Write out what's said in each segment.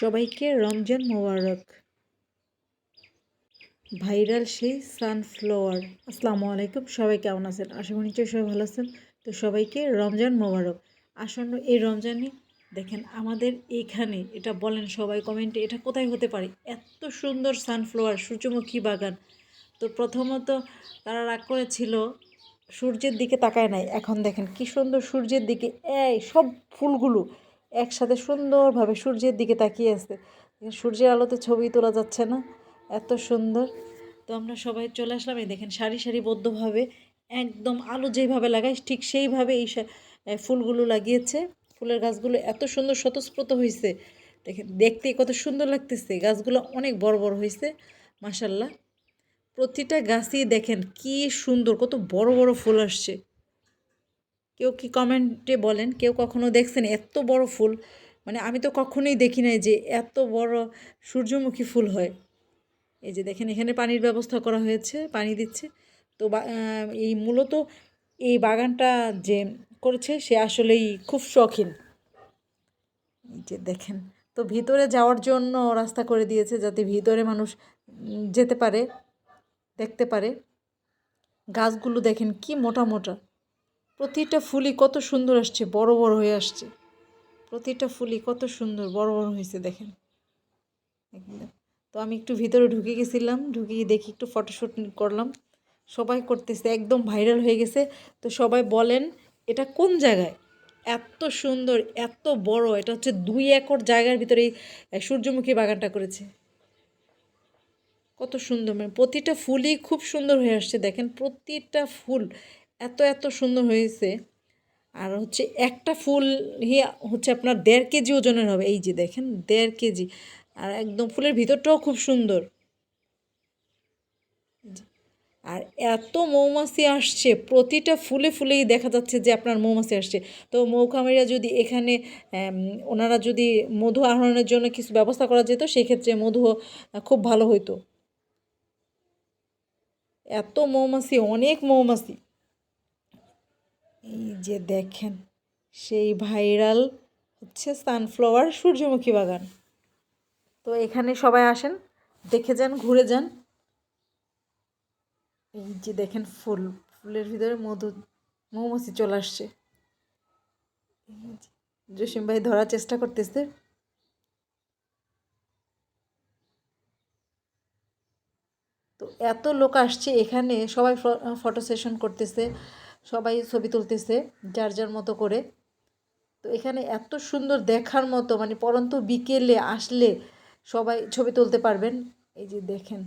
সবাইকে রমজান মোবারক। ভাইরাল সেই সানফ্লাওয়ার। আসসালামু আলাইকুম, সবাই কেমন আছেন? আশা করি নিশ্চয়ই সবাই ভালো আছেন। তো সবাইকে রমজান মোবারক। আসন্ন এই রমজানে দেখেন আমাদের এখানে, এটা বলেন সবাই কমেন্টে, এটা কোথায় হতে পারে? এত সুন্দর সানফ্লাওয়ার, সূর্যমুখী বাগান। তো প্রথমত তারা রাগ করেছিল, সূর্যের দিকে তাকায় নাই। এখন দেখেন কি সুন্দর সূর্যের দিকে, এই সব ফুলগুলো একসাথে সুন্দরভাবে সূর্যের দিকে তাকিয়ে আছে। সূর্যের আলোতে ছবি তোলা যাচ্ছে না। এত সুন্দর। তো আমরা সবাই চলে আসলাম। এই দেখেন, সারি সারিবদ্ধভাবে একদম আলো যেইভাবে লাগায়, ঠিক সেইভাবে এই ফুলগুলো লাগিয়েছে। ফুলের গাছগুলো এত সুন্দর স্বতঃস্ফূর্ত হয়েছে দেখেন, দেখতে কত সুন্দর লাগতেছে। গাছগুলো অনেক বড় বড় হয়েছে মাসাল্লাহ প্রতিটা গাছই দেখেন কি সুন্দর, কত বড় বড় ফুল আসছে। কেউ কি কমেন্টে বলেন, কেউ কখনো দেখছেন এত বড় ফুল? মানে আমি তো কখনোই দেখি নাই যে এত বড় সূর্যমুখী ফুল হয়। এই যে দেখেন, এখানে পানির ব্যবস্থা করা হয়েছে, পানি দিচ্ছে। তো এই মূলত এই বাগানটা যে করেছে, সে আসলেই খুব শখিন। এই যে দেখেন, তো ভিতরে যাওয়ার জন্য রাস্তা করে দিয়েছে যাতে ভিতরে মানুষ যেতে পারে, দেখতে পারে। গাছগুলো দেখেন কি মোটা মোটা। প্রতিটা ফুলই কত সুন্দর আসছে, বড় বড় হয়ে আসছে। প্রতিটা ফুলই কত সুন্দর, বড় বড় হয়েছে, দেখেন। তো আমি একটু ভিতরে ঢুকে গেছিলাম ঢুকে গিয়ে দেখি একটু ফটোশ্যুট করলাম। সবাই করতেছে, একদম ভাইরাল হয়ে গেছে। তো সবাই বলেন, এটা কোন জায়গায়? এত সুন্দর, এত বড়, এটা হচ্ছে দুই একর জায়গার ভিতরে এই সূর্যমুখী বাগানটা করেছে। কত সুন্দর মানে প্রতিটা ফুলই খুব সুন্দর হয়ে আসছে, দেখেন। প্রতিটা ফুল এত এত সুন্দর হয়েছে। আর হচ্ছে একটা ফুল হি হচ্ছে আপনার দেড় কেজি ওজনের হবে। এই যে দেখেন, দেড় কেজি। আর একদম ফুলের ভিতরটাও খুব সুন্দর। আর এত মৌমাছি আসছে, প্রতিটা ফুলে ফুলেই দেখা যাচ্ছে যে আপনার মৌমাছি আসছে। তো মৌখামারিরা যদি এখানে ওনারা যদি মধু আহরণের জন্য কিছু ব্যবস্থা করা যেত, সেক্ষেত্রে মধু খুব ভালো হইতো। এত মৌমাছি, অনেক মৌমাছি। এই যে দেখেন, সেই ভাইরাল হচ্ছে সানফ্লাওয়ার সূর্যমুখী বাগান। তো এখানে সবাই আসেন, দেখে যান, ঘুরে যান। এই যে দেখেন ফুল, ফুলের ভিতরে মধু, মৌমাছি চলে আসছে। জসিম ভাই ধরার চেষ্টা করতেছে। তো এত লোক আসছে এখানে, সবাই ফটো সেশন করতেছে। সবাই ছবি তুলতেছে, যার যার মতো করে। তো এখানে এত সুন্দর দেখার মতো মানে পরন্ত বিকেলে আসলে সবাই ছবি তুলতে পারবেন। এই যে দেখেন,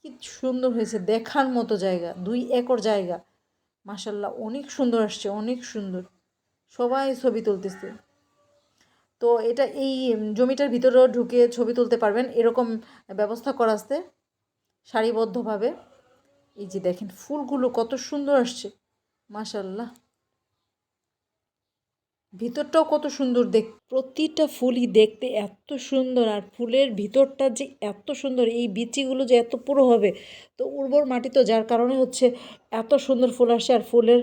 কি সুন্দর হয়েছে, দেখার মতো জায়গা, দুই একর জায়গা। মাসাল্লাহ অনেক সুন্দর আসছে, অনেক সুন্দর। সবাই ছবি তুলতেছে। তো এটা এই জমিটার ভিতরেও ঢুকে ছবি তুলতে পারবেন। এরকম ব্যবস্থা করা আছে, সারিবদ্ধভাবে। এই যে দেখেন, ফুলগুলো কত সুন্দর আসছে। মাশাল্লাহ ভিতরটাও কত সুন্দর দেখ, প্রতিটা ফুলই দেখতে এত সুন্দর আর ফুলের ভিতরটা যে এত সুন্দর, এই বিচিগুলো যে এত পুরো হবে, তো উর্বর মাটি তো, যার কারণে হচ্ছে এত সুন্দর ফুল আসছে আর ফুলের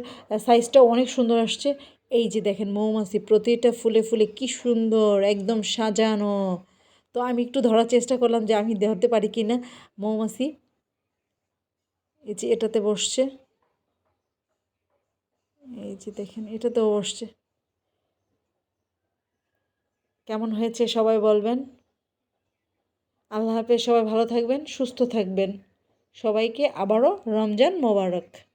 সাইজটাও অনেক সুন্দর আসছে। এই যে দেখেন মৌমাছি, প্রতিটা ফুলে ফুলে কি সুন্দর, একদম সাজানো। তো আমি একটু ধরার চেষ্টা করলাম যে আমি ধরতে পারি কি না মৌমাছি। এই যে এটাতে বসছে। এই যে দেখেন, এটা তো বসছে। কেমন হয়েছে সবাই বলবেন? আল্লাহ হাফেজ, সবাই ভালো থাকবেন, সুস্থ থাকবেন। সবাইকে আবারও রমজান মোবারক।